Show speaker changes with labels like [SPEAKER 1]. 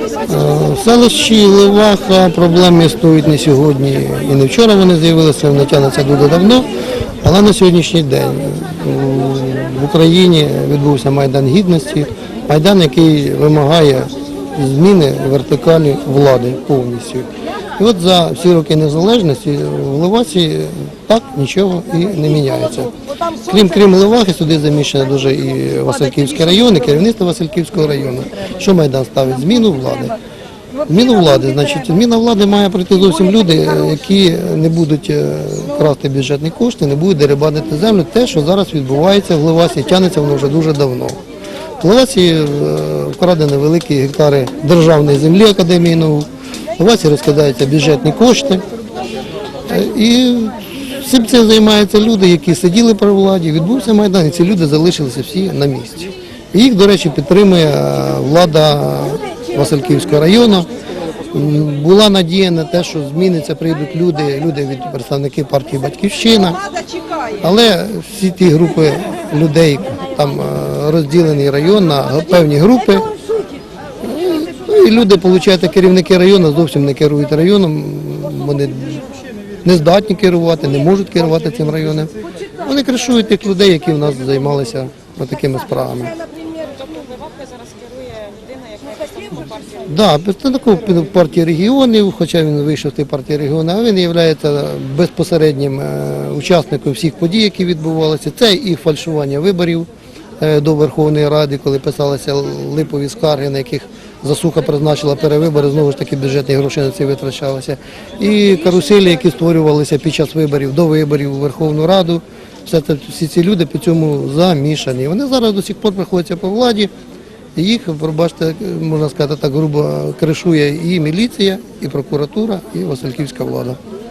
[SPEAKER 1] В селищі Леваха проблеми існують не сьогодні і не вчора вони з'явилися, вони тягнуться дуже давно. Але на сьогоднішній день в Україні відбувся Майдан Гідності, майдан, який вимагає зміни вертикалі влади повністю. І от за всі роки незалежності в Левасі так нічого і не міняється. Крім крім Левахи, сюди заміщено дуже і Васильківський район, і керівництво Васильківського району. Що Майдан ставить? Зміну влади. Зміну влади, значить, зміна влади має прийти зовсім люди, які не будуть е, красти бюджетні кошти, не будуть дерибанити землю. Те, що зараз відбувається в Левасі, тягнеться воно вже дуже давно. В Левасі е, вкрадені великі гектари державної землі Академії наук. В Левасі розкидаються бюджетні кошти. Е, І цим займаються люди, які сиділи при владі, відбувся Майдан, і ці люди залишилися всі на місці. Їх, до речі, підтримує е, влада Васильківського району. Була надія на те, що зміниться, прийдуть люди, люди від представників партії Батьківщина. Але всі ті групи людей, там е, розділений район на певні групи. Ну і люди, виходить, керівники району зовсім не керують районом. Вони не здатні керувати, не можуть керувати цим районом. Вони кришують тих людей, які в нас займалися такими справами.
[SPEAKER 2] Керує людина, яка представник партії.
[SPEAKER 1] Регіонів, хоча він вийшов з партії регіонів, а він є безпосереднім е, учасником всіх подій, які відбувалися. Це і фальшування виборів е, до Верховної Ради, коли писалися липові скарги, на яких засуха призначила перевибори, знову ж таки бюджетні гроші на це витрачалися. І каруселі, які створювалися під час виборів, до виборів у Верховну Раду. Все це, всі ці люди по цьому замішані. Вони зараз до сих пор приходяться по владі. Їх, пробачте, можна сказати так грубо, кришує і міліція, і прокуратура, і Васильківська влада.